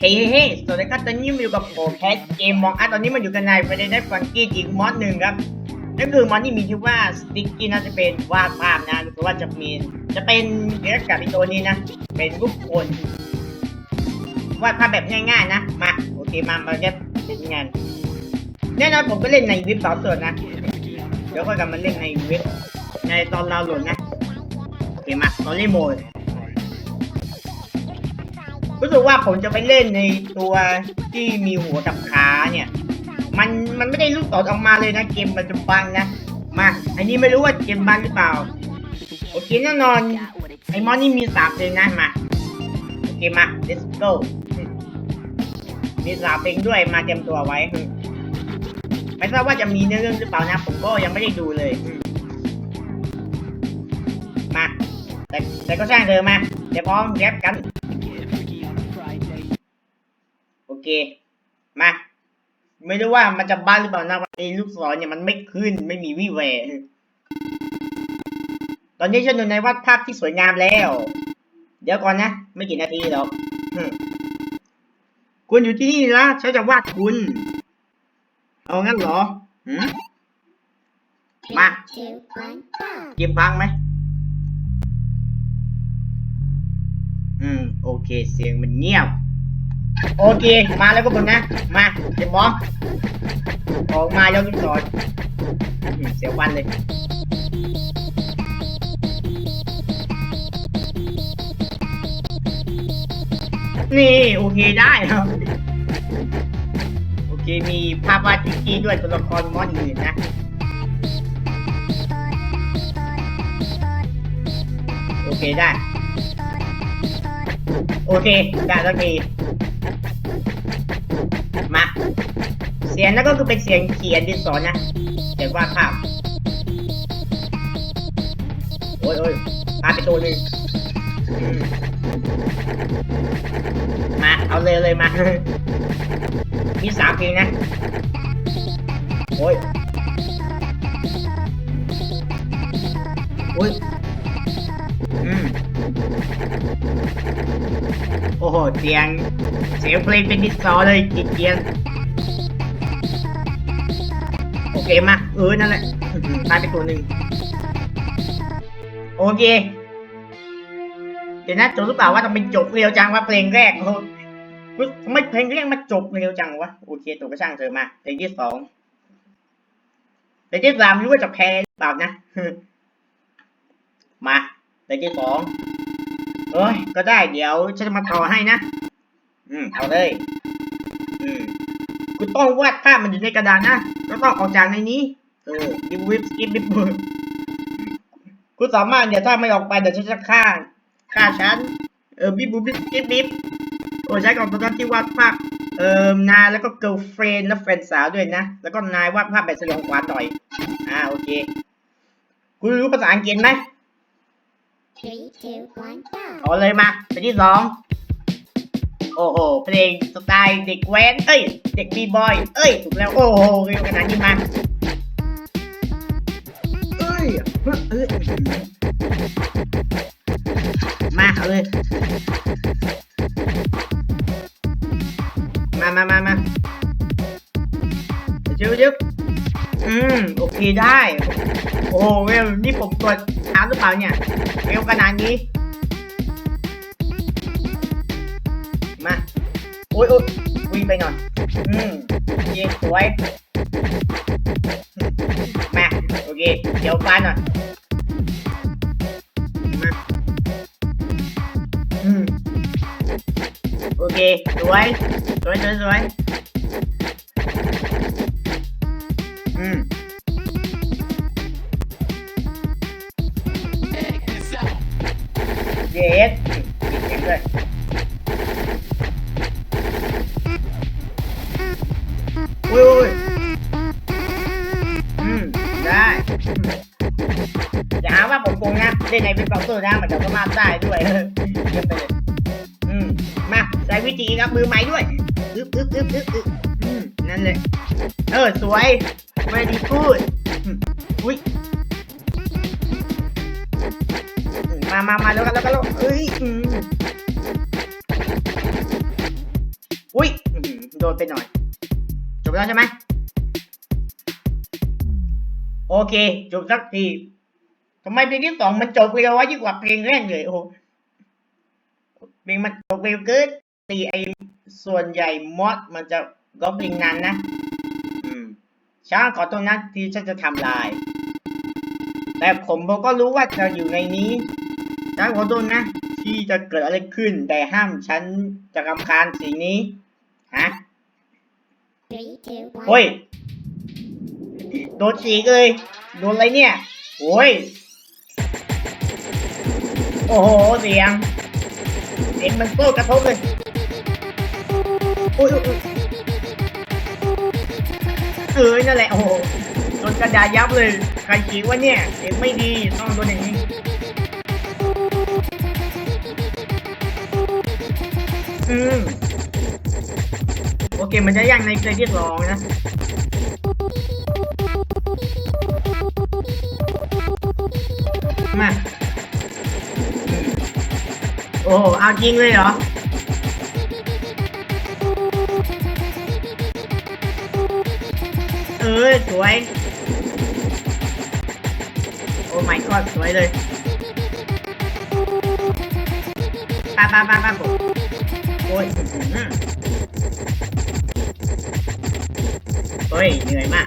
เฮ้เฮ้สวัสดีครับตอนนี้มาอยู่กับโปแคสเกมมองอะตอนนี้มันอยู่กันในประเด็นได้ฟังกี้จิกมอดหนึ่งครับนั่นคือมอดที่มีชื่อว่าสติ๊กกี้น่าจะเป็นวาดภาพนะหรือว่าจะมีจะเป็นเรียกกับตัวนี้นะ เป็นรูปคนวาดภาพแบบง่ายๆนะมาโอเคมามาจะเป็นงานแน่นอนผมก็เล่นในวิบสองส่วนนะเดี๋ยวค่อยกลับมาเล่นในว็บในตอนเราโหลดนะโอเคมาตอนเล่นโหมด รู้สึกว่าผมจะไปเล่นในตัวที่มีหัวกับขาเนี่ย มันมันไม่ได้ลูกศรออกมาเลยนะเกมมันจะบังนะ มา อันนี้ไม่รู้ว่าเกมบังหรือเปล่า โอเคแน่นอน ไอ้มอนนี่มีสามเพลงนะมา โอเคมา let's go มีสามเพลงด้วยมาเตรียมตัวไว้ ไม่ทราบว่าจะมีเนื้อเรื่องหรือเปล่านะ ผมก็ยังไม่ได้ดูเลย มา แต่แต่ก็ช่างเธอมาเดี๋ยวพร้อมแรปกัน เค มา ไม่รู้ว่ามันจะบ้าหรือเปล่านะไอ้ลูกศรเนี่ยมันไม่ขึ้นไม่มีวี่แววตอนนี้ฉันอยู่ในวัดภาพที่สวยงามแล้ว เดี๋ยวก่อนนะ ไม่กี่นาทีหรอกคุณอยู่ที่นี่นะฉันจะวาดคุณ เอางั้นเหรอหืมมาเกมพังไหมอืม โอเค เสียงมันเงียบ โอเค มาแล้วก็คนนะ มาเดี๋ยวมองออกมาแล้วกินสอนเสียววันเลยนี่โอเคได้ครับโอเค มีภาพวาดจิกกี้ด้วยตัวละครมอนอื่นนะ โอเคได้ โอเค ได้แล้วที มา เสียงนั่นก็คือเป็นเสียงเขียนดินสอนะเขียนวาดภาพโอ้ยโอ้ยพาไปตัวหนึ่งมมา เอาเลยเลยมา มีสามเพลงนะ โอ้ย โอ้ย โอ้โหเสียง เสียงเพลงเป็นดิสซอเลยจิตเกียนโอเคมาเออนั่นแหละตายไปตัวหนึ่งโอเคเดี๋ยวนะจบหรือเปล่าว่าทำไมจบเร็วจังว่าเพลงแรกโหเฮ้ยทำไมเพลงแรกมันจบเร็วจังวะโอเคตัวก็ช่างเธอมาเพลงที่สองเพลงที่สามรู้ว่าจะแพ้หรือเปล่านะมาเพลงที่สอง เอ้ย ก็ได้เดี๋ยวฉันจะมาต่อให้นะ อืมเอาเลย อืมกูต้องวาดภาพมันอยู่ในกระดานนะก็ต้องออกจากในนี้ เออดิวิปสกิปบิบกูสามารถเดี๋ยวถ้าไม่ออกไปเดี๋ยวฉันจะฆ่าฆ่าฉัน เออบิบบิบสกิปบิบโอ้ใช้ของตอนนั้นที่วาดภาพ เอ่อ นายแล้วก็เกิ l ลเฟรนและแฟนสาวด้วยนะ แล้วก็นายวาดภาพแบบสยองขวัญหน่อย อ่า โอเคกูรู้ภาษาอังกฤษไหม Three, two, one, go. เอาเลยมาเพลงที่สองโอ้โห เพลงสไตล์เด็กแว้น เอ้ย เด็กบีบอย เอ้ย ถูกแล้ว โอ้โหเร็วขนาดนี้มา เอ้ยเอ้ย มา เอาเลย มามามามาเดี๋ยวเดี๋ยวอืม โอเคได้ โอ้เวลนี่ผมกดช้าหรือเปล่าเนี่ยเร็วขนาดนี้ มา โอ้ยโอ้ยวิ่งไปหน่อยอืมโอเคสวย มา โอเค เดี๋ยวฟ้าหน่อยมาอืมโอเค สวย สวยสวยสวย อย่าหาว่าผมโกงนะเล่นในเป็นเบราว์เซอร์นะมันจะสามาได้ด้วยเยี่ยมไปเลยอืมมาใช้วิธีรับมือใหม่ด้วยอึ๊บอึ๊บอึ๊บอึ๊บอึ๊บอืมนั่นเลย เออ สวย very good อืมอุ้ยมามามาแล้วกันแล้วกันแล้วเอ้ยอืมนไปหน่อย จบแล้วใช่ไหม โอเค จบสักทีทำไมเพลงที่สองมันจบเร็ววะยิ่งกว่าเพลงแรกเลยโอ้โหเพลงมันจบเร็วเกินตีไอส่วนใหญ่มอดมันจะร้องเพลงนานนะ อืมช้างขอโทษนะที่ฉันจะทำลาย แต่ผมผมก็รู้ว่าจะอยู่ในนี้ช้างขอโทษนะที่จะเกิดอะไรขึ้น แต่ห้ามฉันจะรำคาญสิ่งนี้ฮะ Three, two, one. โอ้ย โดนฉีกเลย โดนอะไรเนี่ยโอ้ย โอ้โห เสียง เสียงมันโคตรกระทบเลยโอ้ยโอ้ยโอ้ยเอ้ยนั่นแหละ โอ้โหโดนกระดาษยับเลยใครฉีกวะเนี่ย เสียงไม่ดีต้องโดนอย่างนี้อืมโอเค มันจะยังในเพลงที่สองนะ อ้โหเอาจริงเลยเหรอ เออสวย โอ้ my god สวยเลยป้าป้าป้าป้าผมโอ้ยอื้อหือเฮ้ยเหนื่อยมาก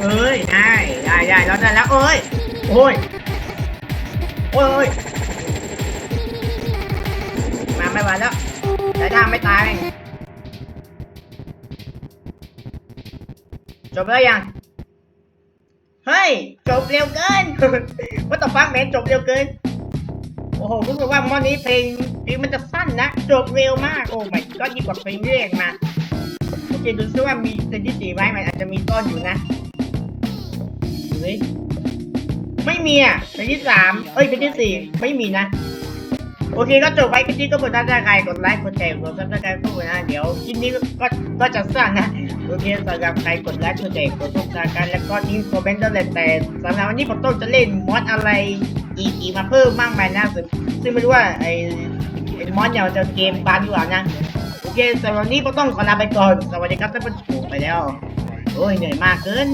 เอ้ยได้ได้ได้แล้วได้แล้วเอ้ย โอ้ย โอ้ยมาไม่ไหวแล้วแต่ถ้าไม่ตายจบแล้วยัง เฮ้ย จบเร็วเกินว่าต่อฟักแมนจบเร็วเกิน โอ้โหรู้สึกว่ามอนนี้เพลงเพลงมันจะสั้นนะ จบเร็วมาก โอ้ไม่ก็ยิ่งกว่าเพลงแรกมาโอเคดูซิว่ามีเพลงที่สี่ไหมมันอาจจะมีต้นอยู่นะดูสิ ไม่มีอะเพลงที่สามเอ้ยเพลงที่สี่ไม่มีนะ โอเคก็จบไปคลิปนี้ก็กดติดตามใครกดไลค์กดแชร์กดซับสไครต์พวกนะเดี๋ยวคลิปนี้ก็ก็จะสั้นนะโอเคสำหรับใครกดไลค์กดแชร์กดซับสไครต์แล้วก็ทิ้งคอมเมนต์ได้เลยแต่สำหรับวันนี้ผมต้องจะเล่นมอดอะไรอีกอีกมาเพิ่มมากมายนะซึ่งซึ่งไม่รู้ว่าไอ้ไอ้มอดเนี่ยจะเกมบานหรือเปล่านะโอเคสำหรับวันนี้ก็ต้องขอลาไปก่อน สวัสดีครับท่านผู้ชมไปแล้ว โอ้ยเหนื่อยมากเกิน